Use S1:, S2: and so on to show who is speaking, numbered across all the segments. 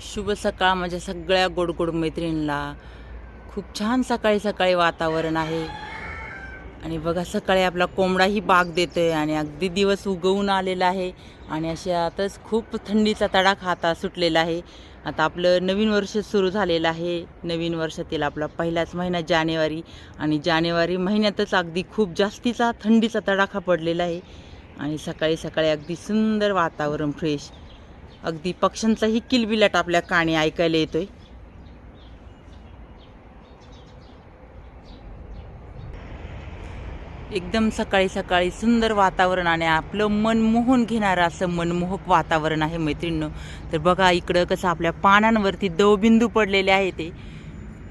S1: शुभ सकाळ माझ्या सगळ्या गोड गोड मैत्रिणींना. खूप छान सकाळी सकाळी वातावरण आहे. आणि बघा सकाळी आपला कोंबडाही बाग देतो आहे आणि अगदी दिवस उगवून आलेला आहे. आणि अशातच खूप थंडीचा तडाखा हाता सुटलेला आहे. आता आपलं नवीन वर्ष सुरू झालेलं आहे. नवीन वर्षातील आपला पहिलाच महिना जानेवारी. आणि जानेवारी महिन्यातच अगदी खूप जास्तीचा थंडीचा तडाखा पडलेला आहे. आणि सकाळी सकाळी अगदी सुंदर वातावरण फ्रेश अगदी पक्ष्यांचाही किलबिलाट आपल्या काणी ऐकायला येतोय. एकदम सकाळी सकाळी सुंदर वातावरण आणि आपलं मन मोहून घेणारं असं मनमोहक वातावरण आहे मैत्रिणीनं. तर बघा इकडं कसं आपल्या पानांवरती दवबिंदू पडलेले आहे ते.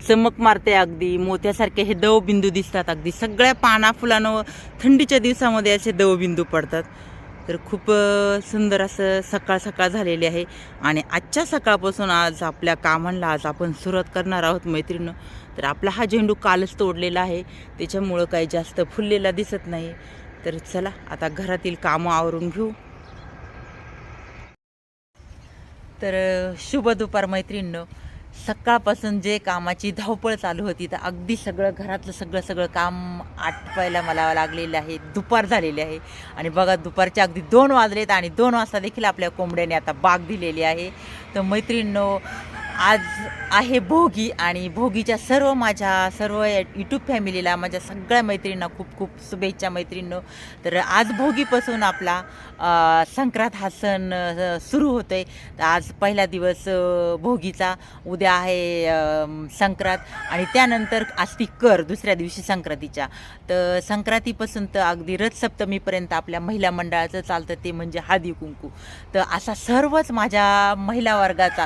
S1: चमक मारते अगदी मोत्यासारखे हे दवबिंदू दिसतात अगदी. सगळ्या पाना फुलांवर थंडीच्या दिवसामध्ये असे दवबिंदू पडतात. तर खूप सुंदर असं सकाळ सकाळ झालेली आहे. आणि आजच्या सकाळपासून आज आपल्या कामांना आज आपण सुरुवात करणार आहोत मैत्रिणं. तर आपला हा झेंडू कालच तोडलेला आहे. त्याच्यामुळं काही जास्त फुललेला दिसत नाही. तर चला आता घरातील कामं आवरून घेऊ. तर शुभ दुपार मैत्रिणीनं सकाळपासून जे कामाची धावपळ चालू होती तर अगदी सगळं घरातलं सगळं सगळं काम आठवायला मला लागलेलं आहे. दुपार झालेली आहे. आणि बघा दुपारचे अगदी दोन वाजलेत आणि दोन वाजता देखील आपल्या कोंबड्याने आता बाग दिलेली आहे. तर मैत्रिणींनो आज आहे भोगी आणि भोगीच्या सर्व माझ्या सर्व यूट्यूब फॅमिलीला माझ्या सगळ्या मैत्रिणींना खूप खूप शुभेच्छा मैत्रिणींनो. तर आज भोगीपासून आपला संक्रांत हा सण सुरू सुरू आहे तर आज पहिला दिवस भोगीचा. उद्या आहे संक्रांत आणि त्यानंतर असती कर दुसऱ्या दिवशी संक्रांतीच्या. तर संक्रांतीपासून तर अगदी रथसप्तमीपर्यंत आपल्या महिला मंडळाचं चालतं ते म्हणजे हादी कुंकू. तर असा सर्वच माझ्या महिला वर्गाचा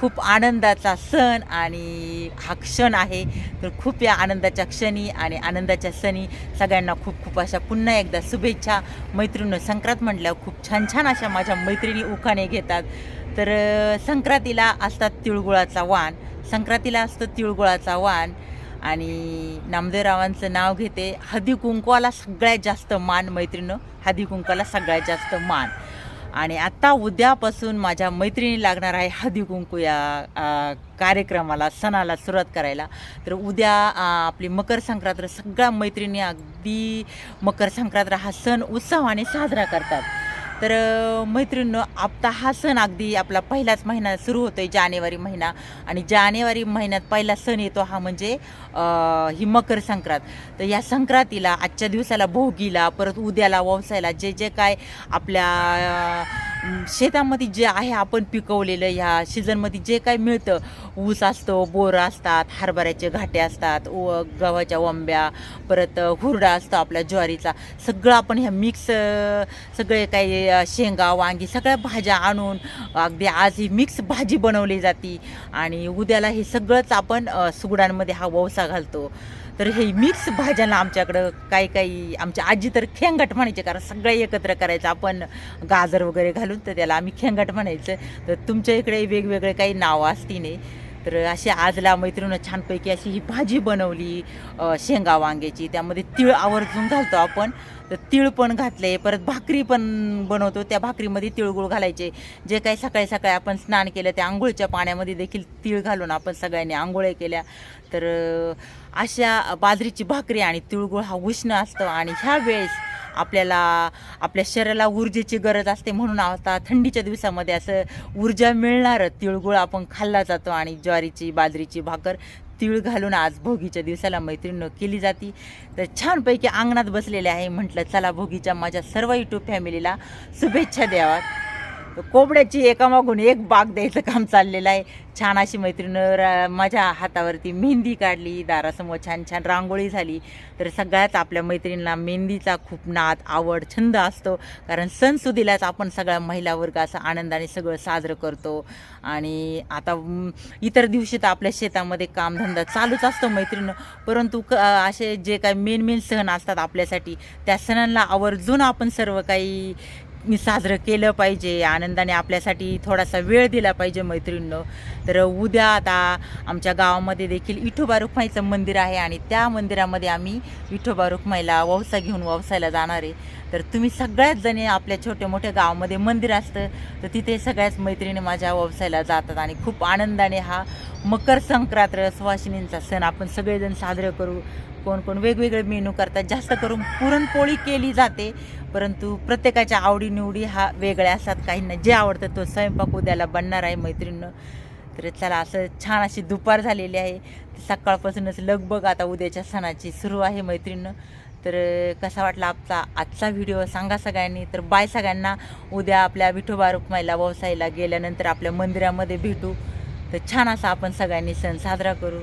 S1: खूप आनंदाचा सण आणि हा क्षण आहे. तर खूप या आनंदाच्या क्षणी आणि आनंदाच्या सणी सगळ्यांना खूप खूप अशा पुन्हा एकदा शुभेच्छा. मैत्रिणीनं संक्रांत म्हटल्यावर खूप छान छान अशा माझ्या मैत्रिणी उखाणे घेतात. तर संक्रांतीला असतात तिळगुळाचा वाण. संक्रांतीला असतं तिळगुळाचा वाण आणि नामदेवरावांचं नाव घेते. हदी कुंकवाला सगळ्यात जास्त मान मैत्रिणं हदी कुंकवाला सगळ्यात जास्त मान. आणि आत्ता उद्यापासून माझ्या मैत्रिणी लागणार आहे हळदी कुंकू या कार्यक्रमाला सणाला सुरुवात करायला. तर उद्या आपली मकर संक्रांत सगळ्या मैत्रिणी अगदी मकर संक्रांत हा सण उत्सवाने साजरा करतात. तर अ, मैत्रिणींनो आता हा सण अगदी आपला पहिलाच महिना सुरू होतो आहे जानेवारी महिना. आणि जानेवारी महिन्यात पहिला सण येतो हा म्हणजे ही मकर संक्रांत. तर या संक्रांतीला आजच्या दिवसाला भोगीला परत उद्याला ववसायला जे जे काय आपल्या शेतामध्ये जे आहे आपण पिकवलेलं ह्या सीझनमध्ये जे काय मिळतं ऊस असतो बोर असतात हरभऱ्याचे घाटे असतात व गव्हाच्या वंब्या परत हुरडा असतो आपल्या ज्वारीचा. सगळं आपण ह्या मिक्स सगळे काही शेंगा वांगी सगळ्या भाज्या आणून अगदी आज ही मिक्स भाजी बनवली जाते. आणि उद्याला हे सगळंच आपण सुगडांमध्ये हा ववसा घालतो. तर हे मिक्स भाज्यांना आमच्याकडं काही काही आमच्या आजी तर खेंगट म्हणायचे कारण सगळं एकत्र करायचं. आपण गाजर वगैरे घालून तर त्याला आम्ही खेंगट म्हणायचं. तर तुमच्या इकडे वेगवेगळे काही नावं असती नाही तर अशी आजला मैत्रिणीनं छानपैकी अशी ही भाजी बनवली शेंगा वांग्याची. त्यामध्ये तीळ आवर्जून घालतो आपण. तर तीळ पण घातले परत भाकरी पण बनवतो. त्या भाकरीमध्ये तिळगुळ घालायचे. जे काही सकाळी सकाळी आपण स्नान केलं त्या आंघोळीच्या पाण्यामध्ये देखील तीळ घालून आपण सगळ्यांनी आंघोळ्या केल्या. तर अशा बाजरीची भाकरी आणि तिळगुळ हा उष्ण असतो. आणि ह्या वेळेस आपल्याला आपल्या शरीराला ऊर्जेची गरज असते म्हणून आता थंडीच्या दिवसामध्ये असं ऊर्जा मिळणारं तिळगुळ आपण खाल्ला जातो आणि ज्वारीची बाजरीची भाकर तिळ घालून आज भोगीच्या दिवसाला मैत्रीण केली जाती. तर छानपैकी अंगणात बसलेले आहे म्हटलं चला भोगीच्या माझ्या सर्व यूट्यूब फॅमिलीला शुभेच्छा द्याव्यात. कोंबड्याची एकामागून एक बाग द्यायचं काम चाललेलं आहे. छान अशी मैत्रिणं रा- माझ्या हातावरती मेहंदी काढली दारासमोर छान छान रांगोळी झाली. तर सगळ्याच आपल्या मैत्रिणींना मेहंदीचा खूप नाद आवड छंद असतो. कारण सणसुदीलाच आपण सगळ्या महिला वर्ग असं आनंदाने सगळं साजरं करतो. आणि आता इतर दिवशी तर आपल्या शेतामध्ये कामधंदा चालूच असतो मैत्रिणी. परंतु क असे जे काही मेन मेन सण असतात आपल्यासाठी त्या सणांना आवर्जून आपण सर्व काही साजरं केलं पाहिजे आनंदाने आपल्यासाठी थोडासा वेळ दिला पाहिजे मैत्रिणींनो. तर उद्या आता आमच्या गावामध्ये देखील विठोबा रुक्माईचं मंदिर आहे आणि त्या मंदिरामध्ये आम्ही विठोबा रुक्माईला ववसा घेऊन ववसायला जाणार आहे. तर तुम्ही सगळ्याच जणी आपल्या छोट्या मोठ्या गावामध्ये मंदिर असतं तर तिथे सगळ्याच मैत्रिणी माझ्या व्यवसायाला जातात आणि खूप आनंदाने हा मकर संक्रांत सुवासिनींचा सण आपण सगळेजण साजरं करू. कोण कोण वेगवेगळे मेनू करतात जास्त करून पुरणपोळी केली जाते परंतु प्रत्येकाच्या आवडीने निवडी हा वेगळ्या असतात काहींना जे आवडतं तो स्वयंपाक उद्याला बनणार आहे मैत्रिणीनं. तर चला असं छान अशी दुपार झालेली आहे. सकाळपासूनच लगबग आता उद्याच्या सणाची सुरू आहे मैत्रिणीनं. तर कसा वाटला आपला आजचा व्हिडिओ सांगा सगळ्यांनी. तर बाय सगळ्यांना. उद्या आपल्या विठोबा रुक्माईला व्यवसायाला गेल्यानंतर आपल्या मंदिरामध्ये भेटू. तर छान असा आपण सगळ्यांनी सण साजरा करू.